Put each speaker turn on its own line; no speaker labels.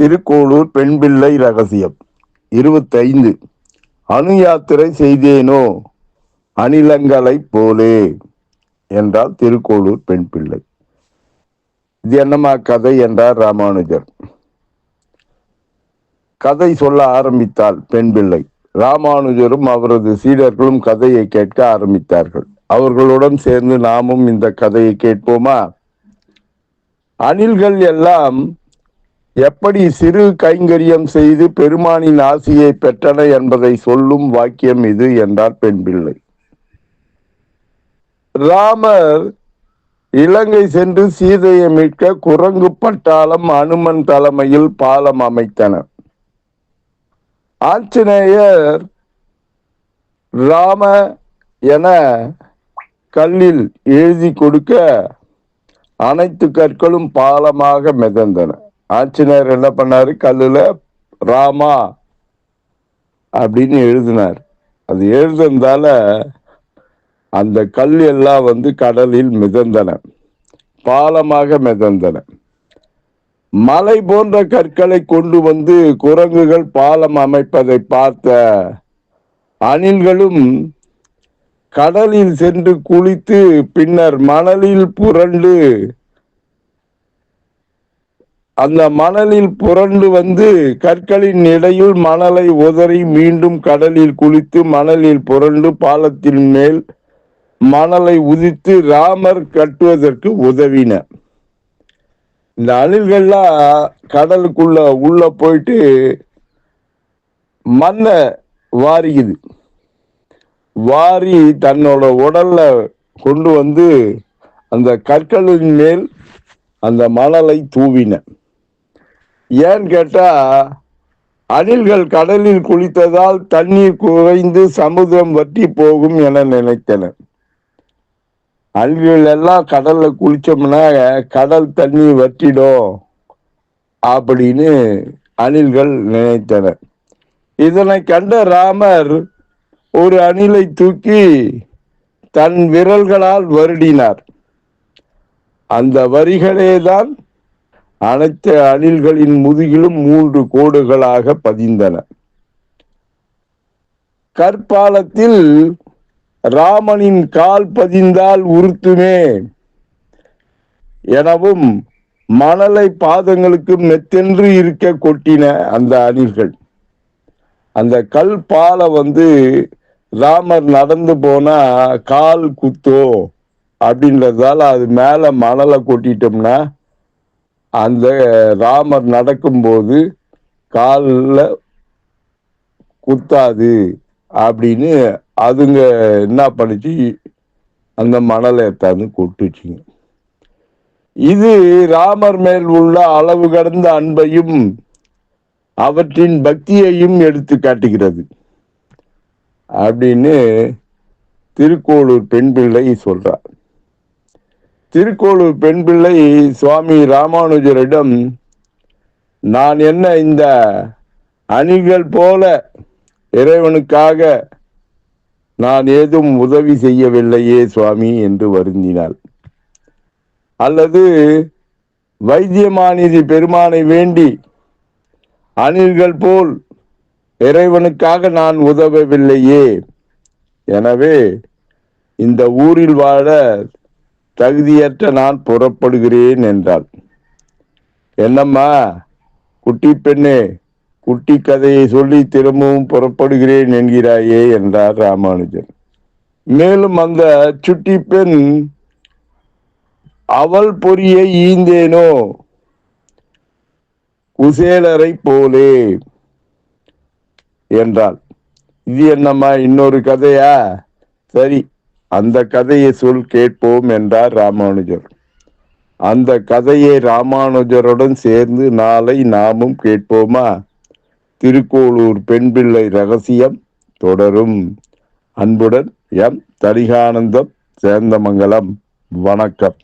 திருக்கோளூர் பெண் பிள்ளை ரகசியம் இருபத்தைந்து. அணு யாத்திரை செய்தேனோ? அணிலங்களைப் போலே என்றால் திருக்கோளூர் பெண் பிள்ளை. இது என்னமா கதை என்றார் ராமானுஜர். கதை சொல்ல ஆரம்பித்தாள் பெண் பிள்ளை. ராமானுஜரும் அவரது சீடர்களும் கதையை கேட்க ஆரம்பித்தார்கள். அவர்களுடன் சேர்ந்து நாமும் இந்த கதையை கேட்போமா? அணில்கள் எல்லாம் எப்படி சிறு கைங்கரியம் செய்து பெருமானின் ஆசியை பெற்றன என்பதை சொல்லும் வாக்கியம் இது என்றார் பெண் பிள்ளை ராமர் இலங்கை சென்று சீதையை மீட்க குரங்கு பட்டாளம் அனுமன் தலைமையில் பாலம் அமைத்தனர். ஆஞ்சநேயர் ராம என கல்லில் எழுதி கொடுக்க அனைத்து கற்களும் பாலமாக மிதந்தன. ஆட்சினர் என்ன பண்ணாரு? கல்லுல ராமா அப்படின்னு எழுதினார். அது எழுதுனதால அந்த கல் எல்லாம் வந்து கடலில் மிதந்தன. பாலமாக மிதந்தன. மலை போன்ற கற்களை கொண்டு வந்து குரங்குகள் பாலம் அமைப்பதை பார்த்த அணில்களும் கடலில் சென்று குளித்து பின்னர் மணலில் புரண்டு அந்த மணலில் புரண்டு வந்து கற்களின் இடையில் மணலை உதறி மீண்டும் கடலில் குளித்து மணலில் புரண்டு பாலத்தின் மேல் மணலை உதித்து ராமர் கட்டுவதற்கு உதவின. இந்த அணில்கள்லாம் கடலுக்குள்ள உள்ள போயிட்டு மண்ணை வாரிக்குது. வாரி தன்னோட உடல்ல கொண்டு வந்து அந்த கற்களின் மேல் அந்த மணலை தூவின. ஏன்னு கேட்டா அணில்கள் கடலில் குளித்ததால் தண்ணீர் குறைந்து சமுதிரம் வற்றி போகும் என நினைத்தன அணில்கள் எல்லாம் கடல்ல குளிச்சோம்னா கடல் தண்ணி வற்றிடும் அப்படின்னு அணில்கள் நினைத்தன இதனை கண்ட ராமர் ஒரு அணிலை தூக்கி தன் விரல்களால் வருடினார். அந்த வரிகளே தான் அனைத்து அணில்களின் முதுகிலும் மூன்று கோடுகளாக பதிந்தன. கற்பாலத்தில் ராமனின் கால் பதிந்தால் உறுத்துமே எனவும் மணலை பாதங்களுக்கு மெத்தென்று இருக்க கொட்டின அந்த அணில்கள். அந்த கல் பாலை வந்து ராமர் நடந்து போனா கால் குத்தோ அப்படின்றதால அது மேல மணலை கொட்டிட்டோம்னா அந்த ராமர் நடக்கும்போது காலில் குத்தாது அப்படின்னு அதுங்க என்ன பண்ணிச்சு? அந்த மணலை எடுத்தாந்து கொட்டுச்சுங்க. இது ராமர் மேல் உள்ள அளவு கடந்த அன்பையும் அவற்றின் பக்தியையும் எடுத்து காட்டுகிறது. அப்படின்னு திருக்கோளூர் பெண் பிள்ளை சொல்றார். திருக்கோளூர் பெண் பிள்ளை சுவாமி ராமானுஜரிடம் நான் என்ன இந்த அணிகள் போல இறைவனுக்காக நான் ஏதும் உதவி செய்யவில்லையே சுவாமி? என்று வருந்தினாள். அல்லது வைத்தியமாநிதி பெருமானை வேண்டி அணில்கள் போல் இறைவனுக்காக நான் உதவவில்லையே. எனவே இந்த ஊரில் வாழ தகுதியற்ற நான் புறப்படுகிறேன் என்றாள். என்னம்மா குட்டி பெண்ணே குட்டி கதையை சொல்லி திரும்பவும் புறப்படுகிறேன் என்கிறாயே என்றார் ராமானுஜன். மேலும் அந்த சுட்டி பெண் அவள் பொறியை ஈந்தேனோ? குசேலரை போலே என்றாள். இது என்னம்மா இன்னொரு கதையா? சரி அந்த கதையை சொல் கேட்போம் என்றார் ராமானுஜர். அந்த கதையை ராமானுஜருடன் சேர்ந்து நாளை நாமும் கேட்போமா? திருக்கோளூர் பெண் பிள்ளை ரகசியம் தொடரும். அன்புடன் எம் தரிகானந்தம் சேந்தமங்கலம். வணக்கம்.